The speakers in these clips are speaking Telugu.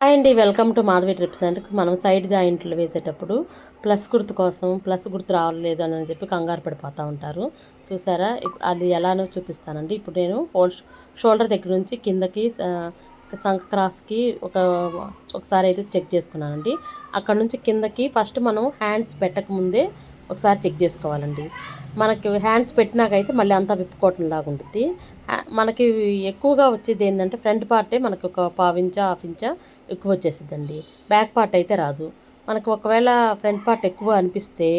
హాయ్ అండి వెల్కమ్ టు మాధవి ట్రిప్స్ అంటే మనం సైడ్ జాయింట్లు వేసేటప్పుడు ప్లస్ గుర్తు కోసం ప్లస్ గుర్తు రావట్లేదు అని చెప్పి కంగారు పడిపోతూ ఉంటారు. చూసారా? ఇప్ అది ఎలానో చూపిస్తానండి. ఇప్పుడు నేను హోల్ షోల్డర్ దగ్గర నుంచి కిందకి సంఖ క్రాస్కి ఒక ఒకసారి అయితే చెక్ చేసుకున్నానండి. అక్కడ నుంచి కిందకి ఫస్ట్ మనం హ్యాండ్స్ పెట్టక ముందే ఒకసారి చెక్ చేసుకోవాలండి. మనకి హ్యాండ్స్ పెట్టినాకైతే మళ్ళీ అంతా విప్పుకోవటం లాగా ఉంటుంది మనకి ఎక్కువగా వచ్చేది ఏంటంటే ఫ్రంట్ పార్టే మనకు ఒక పావించ హాఫ్ ఇంచా ఎక్కువ వచ్చేసిద్దండి. బ్యాక్ పార్ట్ అయితే రాదు. మనకు ఒకవేళ ఫ్రంట్ పార్ట్ ఎక్కువ అనిపిస్తే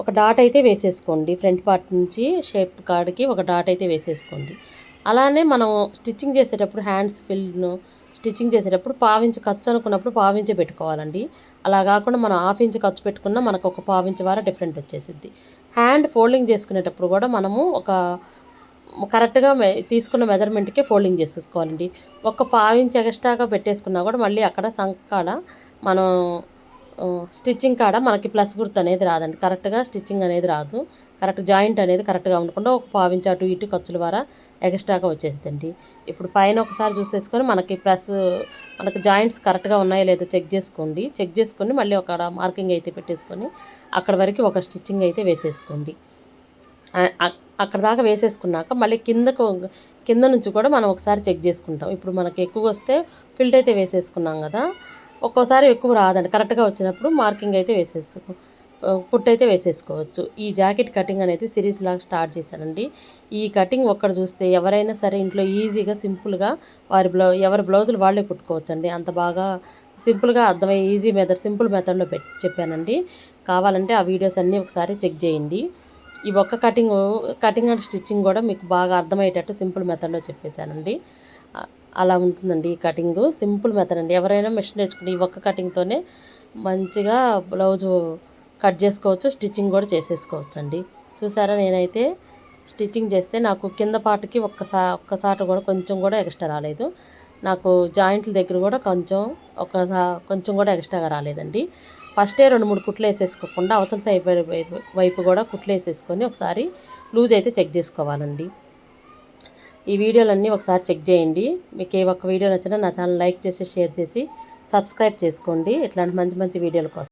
ఒక డాట్ అయితే వేసేసుకోండి. ఫ్రంట్ పార్ట్ నుంచి షేప్ కాడికి ఒక డాట్ అయితే వేసేసుకోండి. అలానే మనం స్టిచ్చింగ్ చేసేటప్పుడు హ్యాండ్స్ ఫిల్ను స్టిచ్చింగ్ చేసేటప్పుడు పావించి ఖర్చు అనుకున్నప్పుడు పావించి పెట్టుకోవాలండి. అలా కాకుండా మనం హాఫ్ ఇంచ్ ఖర్చు పెట్టుకున్నా మనకు ఒక పావించి వార డిఫరెంట్ వచ్చేసిద్ది. హ్యాండ్ ఫోల్డింగ్ చేసుకునేటప్పుడు కూడా మనము ఒక కరెక్ట్గా మె తీసుకున్న మెజర్మెంట్కే ఫోల్డింగ్ చేసేసుకోవాలండి. ఒక పావించి ఎక్స్ట్రాగా పెట్టేసుకున్నా కూడా మళ్ళీ అక్కడ సంకాడ మనం స్టిచ్చింగ్ కాడ మనకి ప్లస్ గుర్తు అనేది రాదండి. కరెక్ట్గా స్టిచ్చింగ్ అనేది రాదు. కరెక్ట్ జాయింట్ అనేది కరెక్ట్గా ఉండకుండా ఒక పావించి అటు ఇటు ఖర్చుల ద్వారా ఎక్స్ట్రాగా వచ్చేసిందండి ఇప్పుడు పైన ఒకసారి చూసేసుకొని మనకి ప్లస్ మనకి జాయింట్స్ కరెక్ట్గా ఉన్నాయో లేదో చెక్ చేసుకోండి. చెక్ చేసుకొని మళ్ళీ ఒక మార్కింగ్ అయితే పెట్టేసుకొని అక్కడ వరకు ఒక స్టిచ్చింగ్ అయితే వేసేసుకోండి. అక్కడ దాకా వేసేసుకున్నాక మళ్ళీ కిందకు కింద నుంచి కూడా మనం ఒకసారి చెక్ చేసుకుంటాం. ఇప్పుడు మనకి ఎక్కువ వస్తే ఫిల్ట్ అయితే వేసేసుకున్నాం కదా. ఒక్కోసారి ఎక్కువ రాదండి. కరెక్ట్గా వచ్చినప్పుడు మార్కింగ్ అయితే వేసేసుకో కుట్ అయితే వేసేసుకోవచ్చు. ఈ జాకెట్ కటింగ్ అనేది సిరీస్ లాగా స్టార్ట్ చేశానండి. ఈ కటింగ్ ఒక్కడ చూస్తే ఎవరైనా సరే ఇంట్లో ఈజీగా సింపుల్గా వారి బ్లౌ ఎవరి బ్లౌజులు వాళ్ళే కుట్టుకోవచ్చండి. అంత బాగా సింపుల్గా అర్థమయ్యే ఈజీ మెథడ్ సింపుల్ మెథడ్లో పెట్టి చెప్పానండి. కావాలంటే ఆ వీడియోస్ అన్నీ ఒకసారి చెక్ చేయండి. ఈ ఒక్క కటింగ్ కటింగ్ అండ్ స్టిచ్చింగ్ కూడా మీకు బాగా అర్థమయ్యేటట్టు సింపుల్ మెథడ్లో చెప్పేశానండి. అలా ఉంటుందండి ఈ కటింగ్. సింపుల్ మెథడ్ అండి. ఎవరైనా మిషన్ నేర్చుకుంటే ఈ ఒక్క కటింగ్తోనే మంచిగా బ్లౌజు కట్ చేసుకోవచ్చు స్టిచ్చింగ్ కూడా చేసేసుకోవచ్చు అండి చూసారా? నేనైతే స్టిచ్చింగ్ చేస్తే నాకు కింద పాటకి ఒక్కసా ఒక్కసాట కూడా కొంచెం కూడా ఎక్స్ట్రా రాలేదు. నాకు జాయింట్ల దగ్గర కూడా కొంచెం ఒక కొంచెం కూడా ఎక్స్ట్రాగా రాలేదండి. ఫస్టే రెండు మూడు కుట్లు వేసేసుకోకుండా అవతల సైడ్ వైపు వైపు కూడా కుట్లు వేసేసుకొని ఒకసారి లూజ్ అయితే చెక్ చేసుకోవాలండి. ఈ వీడియోలన్నీ ఒకసారి చెక్ చేయండి. మీకు ఏ ఒక్క వీడియో నచ్చినా నా ఛానల్ లైక్ చేసి షేర్ చేసి సబ్స్క్రైబ్ చేసుకోండి. ఇట్లాంటి మంచి మంచి వీడియోల కోసం.